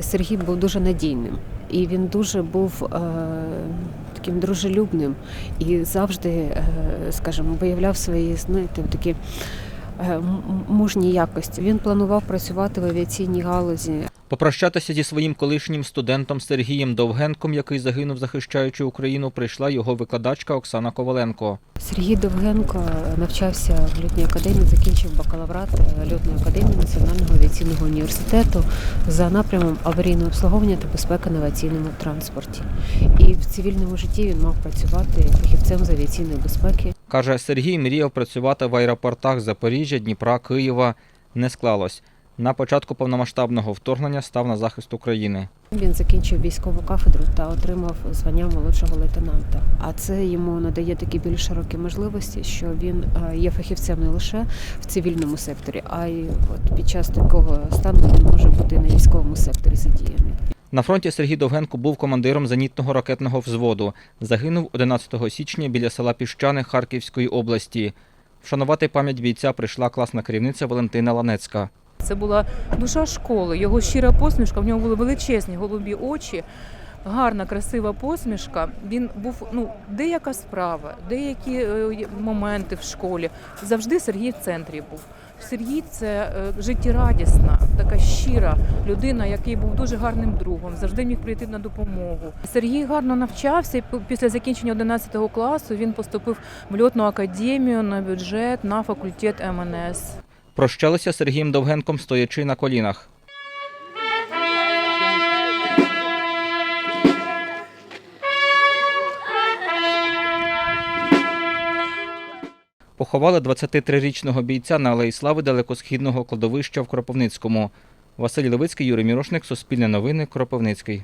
Сергій був дуже надійним, і він дуже був е, таким дружелюбним і завжди, е, скажімо, виявляв свої знаєте, такі е, мужні якості. Він планував працювати в авіаційній галузі. Попрощатися зі своїм колишнім студентом Сергієм Довгенком, який загинув, захищаючи Україну, прийшла його викладачка Оксана Коваленко. Сергій Довгенко навчався в льотній академії, закінчив бакалаврат е, льотної академії Національного авіаційного університету за напрямом аварійного обслуговування та безпеки на авіаційному транспорті. І в цивільному житті він мав працювати фахівцем з авіаційної безпеки. Каже, Сергій мріяв працювати в аеропортах Запоріжжя, Дніпра, Києва. Не склалось. На початку повномасштабного вторгнення став на захист України. Він закінчив військову кафедру та отримав звання молодшого лейтенанта. А це йому надає такі більш широкі можливості, що він е, є фахівцем не лише в цивільному секторі, а й от під час такого стану він може бути на військовому секторі задіяний. На фронті Сергій Довгенко був командиром зенітного ракетного взводу. Загинув 11 січня біля села Піщани Харківської області. Вшанувати пам'ять бійця прийшла класна керівниця Валентина Ланецька. Це була душа школи, його щира посмішка, в нього були величезні голубі очі, гарна, красива посмішка. Він був ну, деяка справа, деякі е, моменти в школі. Завжди Сергій в центрі був. Сергій це е, життєрадісна, така щира людина, який був дуже гарним другом, завжди міг прийти на допомогу. Сергій гарно навчався. Після закінчення 11 класу він поступив в льотну академію на бюджет на факультет МНС. Прощалися Сергієм Довгенком, стоячи на колінах. Поховали 23-річного бійця на Алеї Слави далекосхідного кладовища в Кропивницькому. Василь Левицький, Юрій Мірошник, Суспільне новини, Кропивницький.